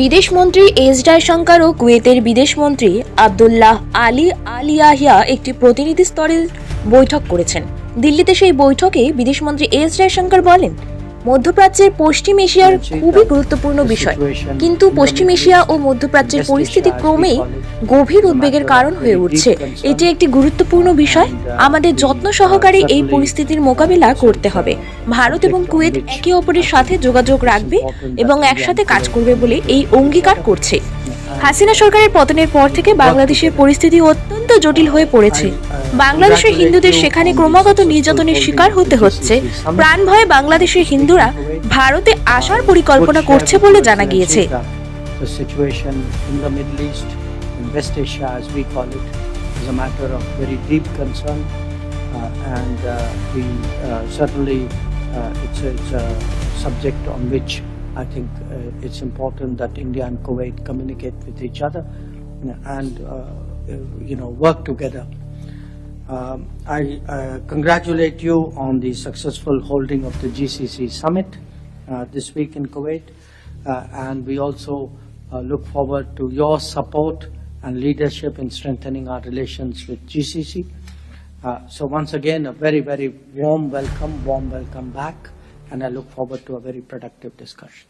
বিদেশমন্ত্রী এস জয়শঙ্কর ও কুয়েতের বিদেশমন্ত্রী আবদুল্লাহ আলী আলিয়াহিয়া একটি প্রতিনিধি স্তরের বৈঠক করেছেন। দিল্লিতে সেই বৈঠকে বিদেশমন্ত্রী এস জয়শঙ্কর বলেন মধ্যপ্রাচ্যের পশ্চিম এশিয়ার খুবই গুরুত্বপূর্ণ বিষয়। কিন্তু পশ্চিম এশিয়া ও মধ্যপ্রাচ্যের পরিস্থিতি ক্রমেই গভীর উদ্বেগের কারণ হয়ে উঠছে। এটি একটি গুরুত্বপূর্ণ বিষয়। আমাদের যত্ন সহকারে এই পরিস্থিতির মোকাবিলা করতে হবে। ভারত এবং কুয়েত একে অপরের সাথে যোগাযোগ রাখবে এবং একসাথে কাজ করবে বলে এই অঙ্গীকার করছে। হাসিনা সরকারের পতনের পর থেকে বাংলাদেশের পরিস্থিতি অত্যন্ত জটিল হয়ে পড়েছে। বাংলাদেশের হিন্দুদের সেখানে ক্রমাগত নির্যাতনের শিকার হতে হচ্ছে প্রাণ ভয়ে বাংলাদেশের হিন্দুরা ভারতে আসার পরিকল্পনা করছে বলে জানা গিয়েছে The situation in the Middle East, in West Asia as we call it, is a matter of very deep concern uh, and uh, we uh, certainly uh, it's, it's a subject on which I think uh, it's important that India and Kuwait communicate with each other and uh, you know work together. Um, I uh, congratulate you on the successful holding of the GCC summit uh, this week in Kuwait, uh, and we also uh, look forward to your support and leadership in strengthening our relations with GCC. Uh, so once again, a very, very warm welcome, warm welcome back, and I look forward to a very productive discussion.